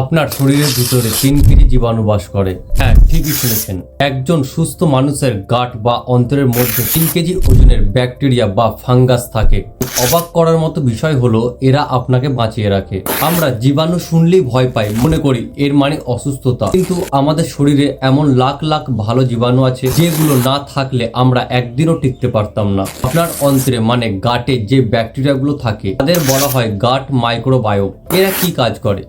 আপনার শরীরের ভিতরে তিন কেজি জীবাণু বাস করে। হ্যাঁ ঠিকই শুনেছেন। একজন সুস্থ মানুষের গাট বা অন্তরের মধ্যে তিন কেজি ওজনের ব্যাকটেরিয়া বা ফাঙ্গাস থাকে। অবাক করার মতো বিষয় হলো, এরা আপনাকে বাঁচিয়ে রাখে। আমরা জীবাণু শুনলেই ভয় পাই, মনে করি এর মানে অসুস্থতা। কিন্তু আমাদের শরীরে এমন লাখ লাখ ভালো জীবাণু আছে, যেগুলো না থাকলে আমরা একদিনও টিকতে পারতাম না। আপনার অন্তরে মানে গাটে যে ব্যাকটেরিয়াগুলো থাকে, তাদের বলা হয় গাট মাইক্রোবায়োম। এরা কি কাজ করে?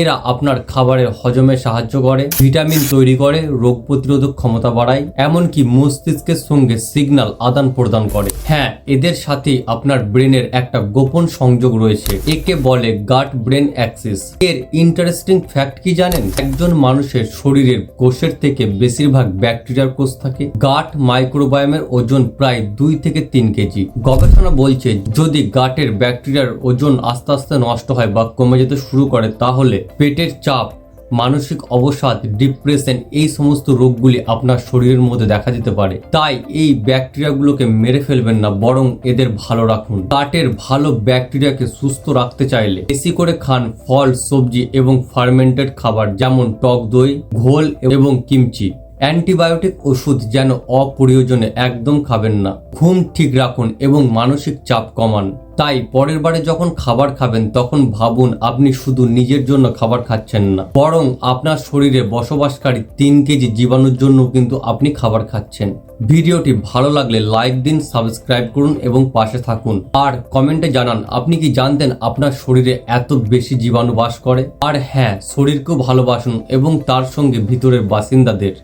এরা আপনার খাবারের হজমে সাহায্য করে, ভিটামিন তৈরি করে, রোগ প্রতিরোধক ক্ষমতা বাড়ায়, এমনকি মস্তিষ্কের সঙ্গে সিগন্যাল আদান প্রদান করে। হ্যাঁ এদের সাথে আপনার ব্রেনের একটা গোপন সংযোগ রয়েছে, একে বলে গাট ব্রেন অ্যাক্সিস। এর ইন্টারেস্টিং ফ্যাক্ট কি জানেন? একজন মানুষের শরীরের কোষের থেকে বেশিরভাগ ব্যাকটেরিয়ার কোষ থাকে। গাট মাইক্রোবায়োমের ওজন প্রায় দুই থেকে তিন কেজি। গবেষণা বলছে, যদি গাটের ব্যাকটেরিয়ার ওজন আস্তে আস্তে নষ্ট হয় বা কমে যেতে শুরু করে, তাহলে পেটের চাপ, মানসিক অবসাদ ডিপ্রেশন এই সমস্ত রোগগুলি আপনার শরীরের মধ্যে দেখা দিতে পারে। তাই এই ব্যাকটেরিয়াগুলোকে মেরে ফেলবেন না, বরং এদের ভালো রাখুন। গাটের ভালো ব্যাকটেরিয়াকে সুস্থ রাখতে চাইলে বেশি করে খান ফল, সবজি এবং ফার্মেন্টেড খাবার, যেমন টক দই, ঘোল এবং কিমচি। অ্যান্টিবায়োটিক ওষুধ যেন অপ্রয়োজনে একদম খাবেন না। ঘুম ঠিক রাখুন এবং মানসিক চাপ কমান। তাই পরের বারে যখন খাবার খাবেন, তখন ভাবুন আপনি শুধু নিজের জন্য খাবার খাচ্ছেন না, বরং আপনার শরীরে বসবাসকারী তিন কেজি জীবাণুর জন্য কিন্তু আপনি খাবার খাচ্ছেন। ভিডিওটি ভালো লাগলে লাইক দিন, সাবস্ক্রাইব করুন এবং পাশে থাকুন। আর কমেন্টে জানান, আপনি কি জানতেন আপনার শরীরে এত বেশি জীবাণু বাস করে? আর হ্যাঁ শরীরকেও ভালোবাসুন এবং তার সঙ্গে ভিতরের বাসিন্দাদের।